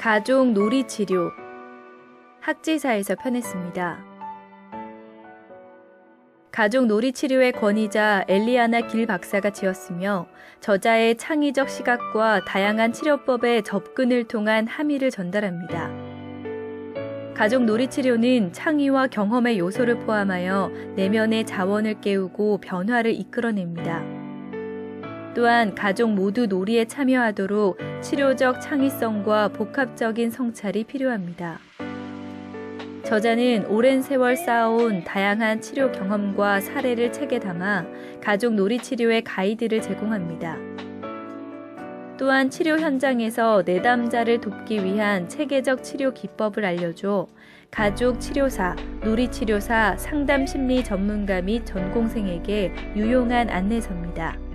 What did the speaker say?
가족 놀이 치료 학지사에서 편했습니다. 가족 놀이 치료의 권위자 엘리아나 길 박사가 지었으며 저자의 창의적 시각과 다양한 치료법의 접근을 통한 함의를 전달합니다. 가족 놀이 치료는 창의와 경험의 요소를 포함하여 내면의 자원을 깨우고 변화를 이끌어냅니다. 또한 가족 모두 놀이에 참여하도록 치료적 창의성과 복합적인 성찰이 필요합니다. 저자는 오랜 세월 쌓아온 다양한 치료 경험과 사례를 책에 담아 가족 놀이 치료의 가이드를 제공합니다. 또한 치료 현장에서 내담자를 돕기 위한 체계적 치료 기법을 알려줘 가족 치료사, 놀이 치료사, 상담 심리 전문가 및 전공생에게 유용한 안내서입니다.